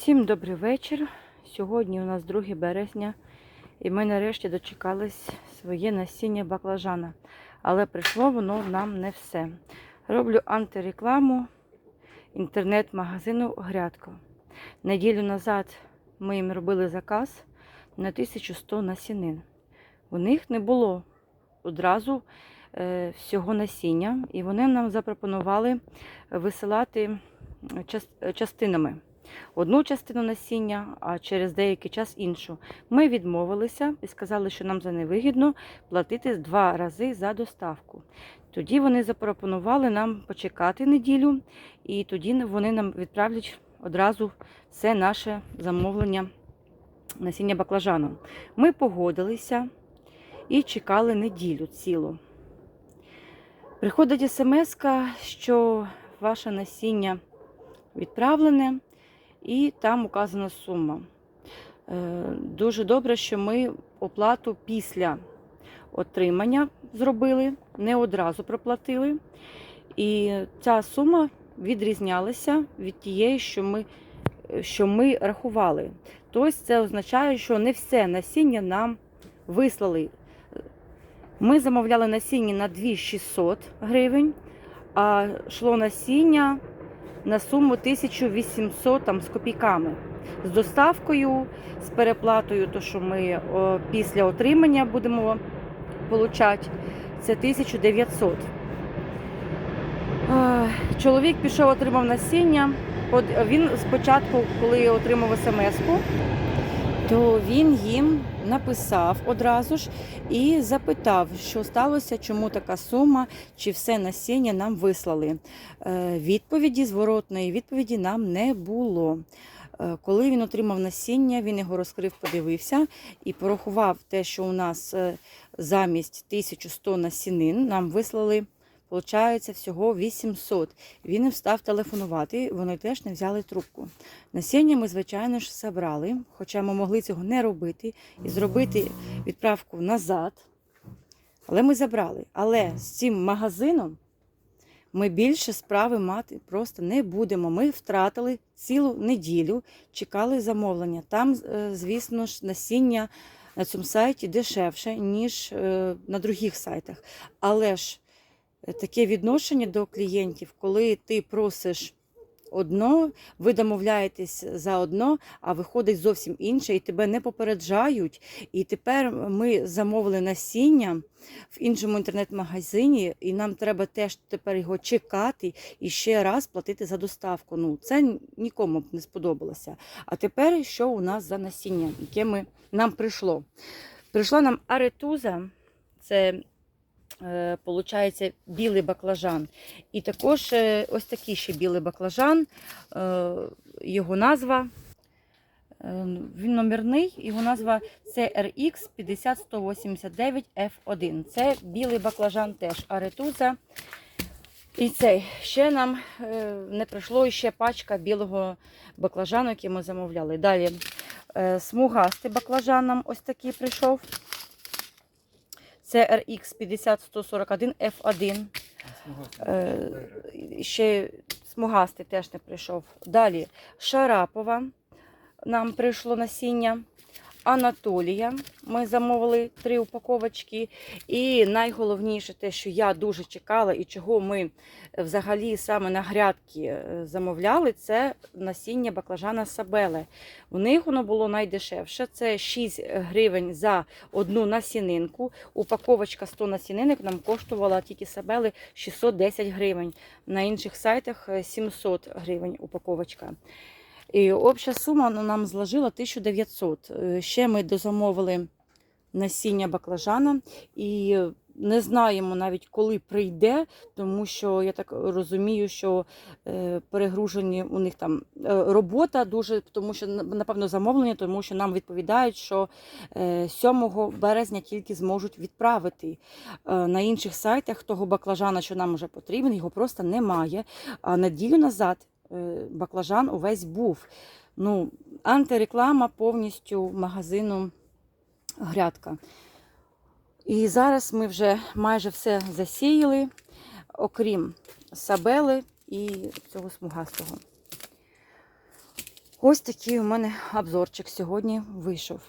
Всім добрий вечір. Сьогодні у нас 2 березня, і ми нарешті дочекались своє насіння баклажана. Але прийшло воно нам не все. Роблю антирекламу інтернет-магазину Грядко. Неділю назад ми їм робили заказ на 1100 насінин. У них не було одразу е, всього насіння, і вони нам запропонували висилати час- частинами одну частину насіння, а через деякий час іншу. Ми відмовилися і сказали, що нам за невигідно платити два рази за доставку. Тоді вони запропонували нам почекати неділю, і тоді вони нам відправлять одразу все наше замовлення насіння баклажану. Ми погодилися і чекали неділю цілу. Приходить смс, що ваше насіння відправлене і там указана сума. Е, Дуже добре, що ми оплату після отримання зробили, не одразу проплатили. І ця сума відрізнялася від тієї, що ми, що ми рахували. Тобто це означає, що не все насіння нам вислали. Ми замовляли насіння на 2600 гривень, а йшло насіння на суму 1800 там, з копійками. З доставкою, з переплатою, то що ми о, після отримання будемо получати, це 1900. Е, Чоловік пішов, отримав насіння. Він спочатку, коли отримав смс-ку, то він їм написав одразу ж і запитав, що сталося, чому така сума, чи все насіння нам вислали. Е, Відповіді, зворотної відповіді нам не було. Е, Коли він отримав насіння, він його розкрив, подивився і порахував те, що у нас е, замість 1100 насінин нам вислали. Получається всього 800. Він їм став телефонувати, вони теж не взяли трубку. Насіння ми, звичайно ж, забрали, хоча ми могли цього не робити і зробити відправку назад. Але ми забрали. Але з цим магазином ми більше справи мати просто не будемо. Ми втратили цілу неділю, чекали замовлення. Там, е, звісно ж, насіння на цьому сайті дешевше, ніж е, на других сайтах. Але ж таке відношення до клієнтів, коли ти просиш одно, ви домовляєтесь за одно, а виходить зовсім інше, і тебе не попереджають. І тепер ми замовили насіння в іншому інтернет-магазині, і нам треба теж тепер його чекати і ще раз платити за доставку. Ну, це нікому б не сподобалося. А тепер що у нас за насіння, яке ми, нам прийшло? Прийшла нам аретуза, це е, Получається білий баклажан. І також е, ось такий ще білий баклажан. е, Його назва. е, Він номерний, його назва CRX 50189 F1. Це білий баклажан теж аретуза. І цей ще нам е, не прийшло ще пачка білого баклажану, який ми замовляли. Далі е, смугастий баклажан нам ось такий прийшов. Це RX 50141 F1. Е, ще смугастий теж не прийшов. Далі Шарапова нам прийшло насіння. Анатолія. Ми замовили три упаковочки. І найголовніше те, що я дуже чекала і чого ми взагалі саме на грядки е, замовляли, це насіння баклажана Сабеле. У них воно було найдешевше. Це 6 гривень за одну насінинку. Упаковочка 100 насінинок нам коштувала тільки Сабели 610 гривень. На інших сайтах е, 700 гривень упаковочка. І обща сума ну, нам зложила 1900. Е, Ще ми дозамовили насіння баклажана і не знаємо навіть коли прийде, тому що я так розумію, що е, перегружені у них там е, робота дуже, тому що напевно замовлення, тому що нам відповідають, що е, 7 березня тільки зможуть відправити. На інших сайтах того баклажана, що нам вже потрібен, його просто немає. А неділю назад баклажан увесь був. Ну, антиреклама повністю магазину грядка. І зараз ми вже майже все засіяли, окрім сабели і цього смугастого. Ось такий у мене обзорчик сьогодні вийшов.